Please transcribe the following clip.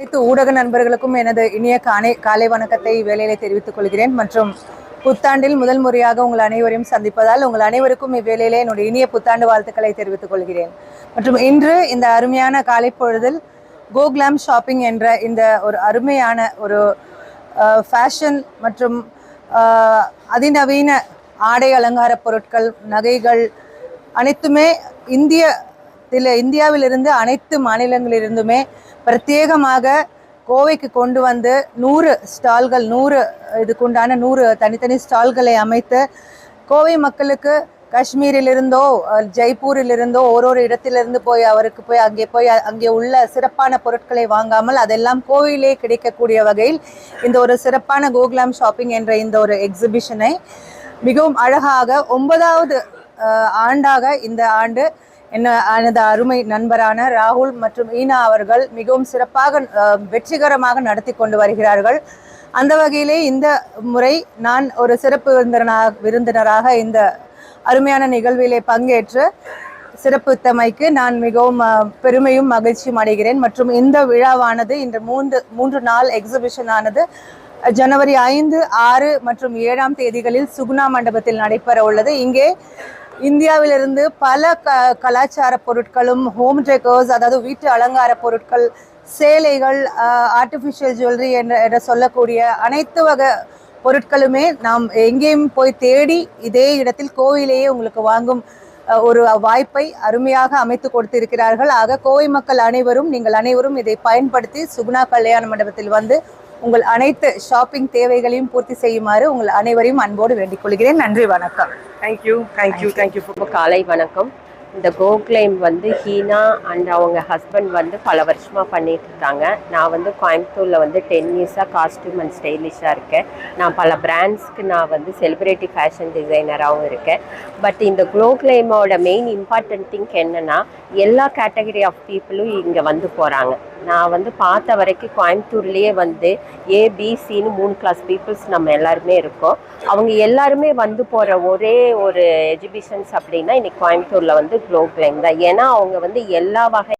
அனைத்து ஊடக நண்பர்களுக்கும் எனது இனிய காலை காலை வணக்கத்தை இவ்வேளையிலே தெரிவித்துக் கொள்கிறேன். மற்றும் புத்தாண்டில் முதல் முறையாக உங்கள் அனைவரையும் சந்திப்பதால் உங்கள் அனைவருக்கும் இவ்வேளையிலே என்னுடைய இனிய புத்தாண்டு வாழ்த்துக்களை தெரிவித்துக் கொள்கிறேன். மற்றும் இன்று இந்த அருமையான காலை பொழுதில் கோக்லாம் ஷாப்பிங் என்ற இந்த ஒரு அருமையான ஒரு ஃபேஷன் மற்றும் அதிநவீன ஆடை அலங்கார பொருட்கள் நகைகள் அனைத்துமே இந்திய இதில் இந்தியாவிலிருந்து அனைத்து மாநிலங்களிலிருந்துமே பிரத்யேகமாக கோவைக்கு கொண்டு வந்து நூறு ஸ்டால்கள் நூறு இதுக்குண்டான நூறு தனித்தனி ஸ்டால்களை அமைத்து கோவை மக்களுக்கு காஷ்மீரிலிருந்தோ ஜெய்ப்பூரிலிருந்தோ ஒரு ஒரு இடத்திலிருந்து போய் அவருக்கு போய் அங்கே போய் அங்கே உள்ள சிறப்பான பொருட்களை வாங்காமல் அதெல்லாம் கோவிலே கிடைக்கக்கூடிய வகையில் இந்த ஒரு சிறப்பான கோகுலாம் ஷாப்பிங் என்ற இந்த ஒரு எக்ஸிபிஷனை மிகவும் அழகாக ஒன்பதாவது ஆண்டாக இந்த ஆண்டு என்ன எனது அருமை நண்பரான ராகுல் மற்றும் ஈனா அவர்கள் மிகவும் சிறப்பாக வெற்றிகரமாக நடத்தி கொண்டு வருகிறார்கள். அந்த வகையிலே இந்த முறை நான் ஒரு சிறப்பு விருந்தினராக விருந்தினராக இந்த அருமையான நிகழ்விலே பங்கேற்று சிறப்புத்தமைக்கு நான் மிகவும் பெருமையும் மகிழ்ச்சியும் அடைகிறேன். மற்றும் இந்த விழாவானது இன்று மூன்று மூன்று நாள் எக்ஸிபிஷன் ஆனது ஜனவரி ஐந்து ஆறு மற்றும் ஏழாம் தேதிகளில் சுகுணா மண்டபத்தில் நடைபெற உள்ளது. இங்கே இந்தியாவிலிருந்து பல க கலாச்சார பொருட்களும் ஹோம் டெக்கர்ஸ் அதாவது வீட்டு அலங்கார பொருட்கள் சேலைகள் ஆர்டிஃபிஷியல் ஜுவல்லரி என்ற என்ற சொல்லக்கூடிய அனைத்து வகை பொருட்களுமே நாம் எங்கேயும் போய் தேடி இதே இடத்தில் கோவிலேயே உங்களுக்கு வாங்கும் ஒரு வாய்ப்பை அருமையாக அமைத்து கொடுத்திருக்கிறார்கள். ஆக கோவை மக்கள் அனைவரும் நீங்கள் அனைவரும் இதை பயன்படுத்தி சுகுணா கல்யாண மண்டபத்தில் வந்து உங்கள் அனைத்து ஷாப்பிங் தேவைகளையும் பூர்த்தி செய்யுமாறு உங்கள் அனைவரையும் அன்போடு வேண்டிக் கொள்கிறேன். நன்றி வணக்கம். தேங்க்யூ தேங்க்யூ தேங்க்யூ ரொம்ப காலை வணக்கம். இந்த கோக்லைம் வந்து ஹீனா அண்ட் அவங்க ஹஸ்பண்ட் வந்து பல வருஷமாக பண்ணிட்டு இருக்காங்க. நான் வந்து கோயம்புத்தூரில் வந்து டென் இயர்ஸாக காஸ்டியூம் அண்ட் ஸ்டைலிஷாக இருக்கேன். நான் பல பிராண்ட்ஸ்க்கு நான் வந்து செலிப்ரிட்டி ஃபேஷன் டிசைனராகவும் இருக்கேன். பட் இந்த க்ளோக்லைமோட மெயின் இம்பார்ட்டன்ட் திங்க் என்னன்னா எல்லா கேட்டகரி ஆஃப் பீப்புளும் இங்கே வந்து போகிறாங்க நான் வந்து பார்த்த வரைக்கும் கோயம்புத்தூர்லேயே வந்து ஏபிசின்னு மூணு கிளாஸ் பீப்புள்ஸ் நம்ம எல்லாருமே இருக்கோம். அவங்க எல்லாருமே வந்து போகிற ஒரே ஒரு எஜிபிஷன்ஸ் அப்படின்னா இன்னைக்கு கோயம்புத்தூரில் வந்து க்ளோக்லைம் தான். ஏன்னா அவங்க வந்து எல்லா வகை